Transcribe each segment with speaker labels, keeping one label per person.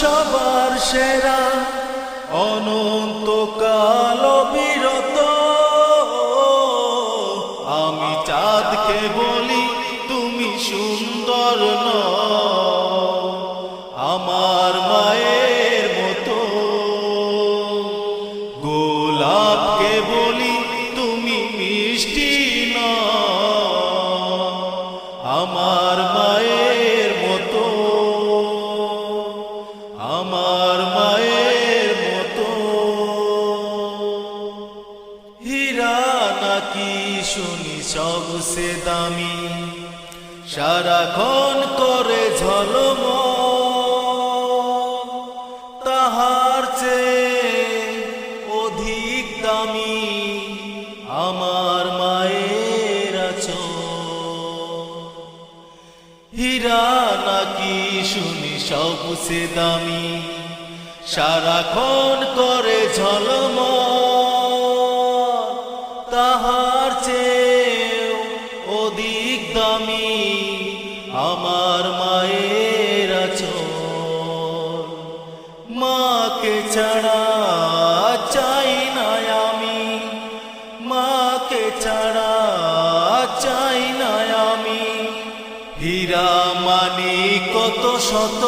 Speaker 1: সবার সেরা, অনন্তকাল বিরত। আমি চাঁদকে বলি, তুমি সুন্দর ন আমার মায়ের মতো। গোলাপকে বলি, তুমি মিষ্টি ন আমার মায়ের শুনি সবসে দামি। সারাক্ষণ করে ঝলম। তাহার চেয়ে অধিক দামি আমার মায়ের আচর হীরা নাকি শুনি সবসে দামি। সারাক্ষণ করে ঝলম। তাহার চেয়ে অধিক দামি আমার মায়ের মাকে ছাড়া চাই না আমি। মাকে ছাড়া চাই না আমি। হীরা মানি কত শত,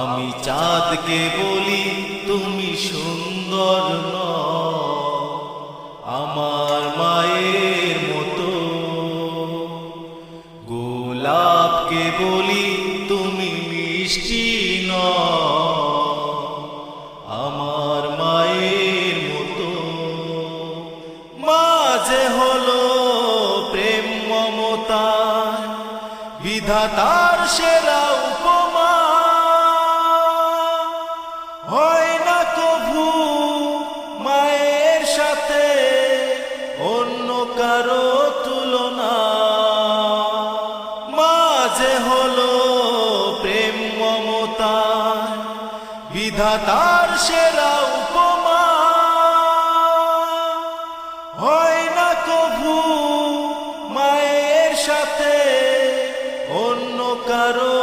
Speaker 1: আমি চাঁদকে বলি তুমি সুন্দর ন গোলাপকে বলি, তুমি মিষ্টি ন আমার মায়ের মতো। মাঝে হলো প্রেম মমতা, বিধাতার সেরা উপমা। হয় না কভু মায়ের সাথে অন্য কারও মাঝে হলো প্রেম মমতা বিধাতার সেরা উপমা। হয় না কভু মায়ের সাথে অন্য কারও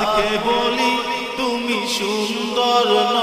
Speaker 1: চাঁদকে বলি তুমি সুন্দর ন